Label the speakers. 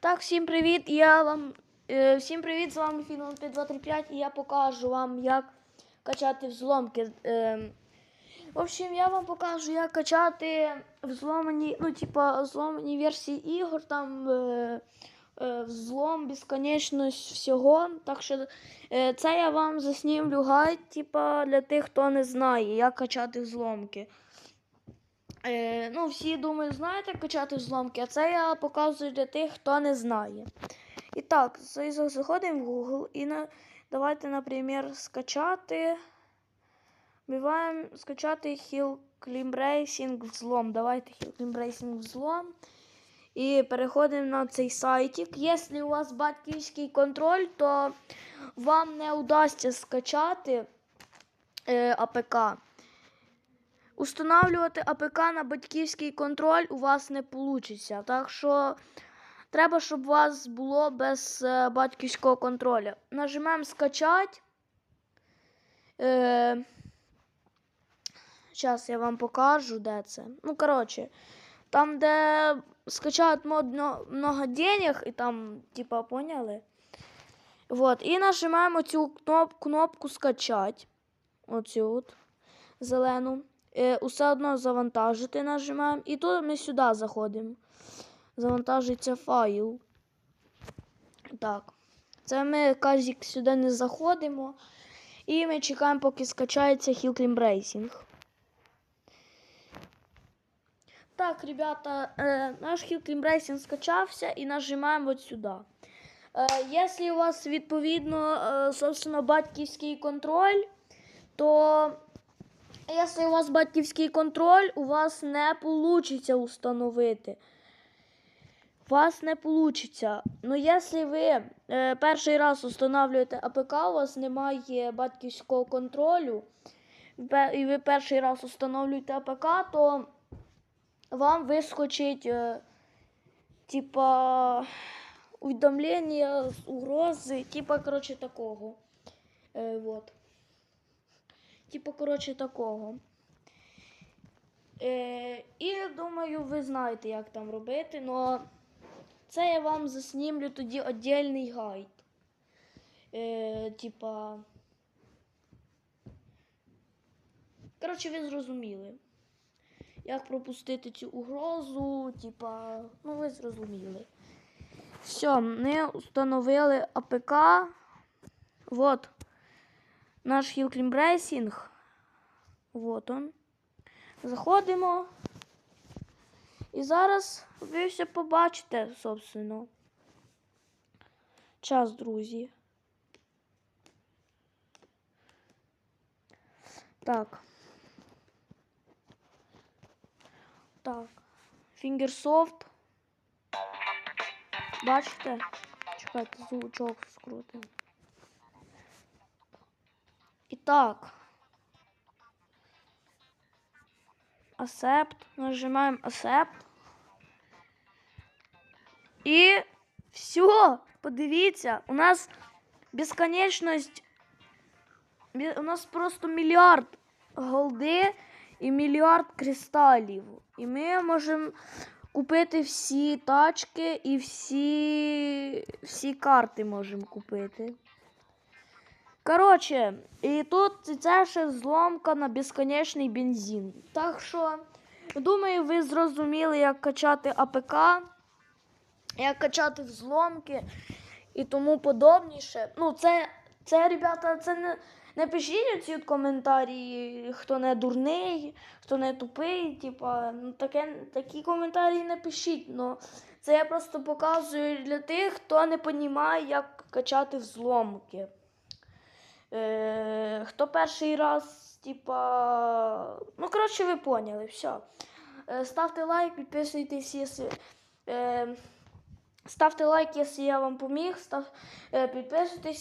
Speaker 1: Так, всім привіт! Я вам е, всім привіт! З вами Фінал 5235 і я покажу вам, як качати взломки. Е, в общем, я вам покажу, як качати взломані, ну, типа, взломані версії ігор, там е, е, взлом, безконечність всього. Так що е, це я вам заснімлю гайд, типа, для тих, хто не знає, як качати взломки. Е, ну, всі, думаю, знаєте, качати взломки, а це я показую для тих, хто не знає. І так, заходимо в Google і на, давайте, наприклад, скачати. Вбиваємо скачати Hill Climb Racing взлом. Давайте Hill Climb Racing взлом. І переходимо на цей сайтик. Якщо у вас батьківський контроль, то вам не вдасться скачати е, АПК. Устанавлювати АПК на батьківський контроль у вас не вийде. Так що треба, щоб у вас було без е, батьківського контролю. Нажимаємо скачати. Е, Зараз я вам покажу, де це. Ну, коротше, там, де скачають много денег, і там, типа, поняли? Вот. І нажимаємо цю кноп, кнопку скачати. Оцю от зелену. Е, усе одно завантажити нажимаємо. І тут ми сюди заходимо. Завантажується файл. Так. Це ми казік сюди не заходимо. І ми чекаємо, поки скачається Hill Climb Racing. Так, ребята, е, наш Hill Climb Racing скачався і нажимаємо от сюди. Е, Якщо у вас відповідно, собственно, батьківський контроль, то Якщо у вас батьківський контроль, у вас не вийде установити. У вас не вийде. Ну, якщо ви е, перший раз встановлюєте АПК, у вас немає батьківського контролю, і ви перший раз встановлюєте АПК, то вам вискочить, е, типа, увідомлення, угрози, типа, коротше, такого. Е, вот. Типу, коротше, такого. Е, і думаю, ви знаєте, як там робити, але це я вам заснімлю тоді віддільний гайд. Е, типа. Коротше, ви зрозуміли. Як пропустити цю угрозу, типа, ну ви зрозуміли. Все, ми встановили АПК. Вот наш Climb Racing. Вот он. Заходимо. І зараз ви все побачите, собственно. Час, друзі. Так. Так. Fingersoft. Бачите? Чекайте, звучок скрутимо. Так. Accept. Нажимаємо Accept. І все. Подивіться, у нас безконечність. У нас просто мільярд голди і мільярд кристалів. І ми можемо купити всі тачки і всі, всі карти можемо купити. Коротше, і тут це ще зломка на безконечний бензин. Так що, думаю, ви зрозуміли, як качати АПК, як качати взломки і тому подобніше. Ну, це, це ребята, це не, не пишіть ці коментарі, хто не дурний, хто не тупий. Типа, ну, таке, такі коментарі не пишіть. Ну, це я просто показую для тих, хто не розуміє, як качати взломки. Е, хто перший раз, типа. Ну, коротше, ви поняли, все. Е, ставте лайк, підписуйтесь. Е, ставте лайк, якщо я вам поміг. Став, е, підписуйтесь.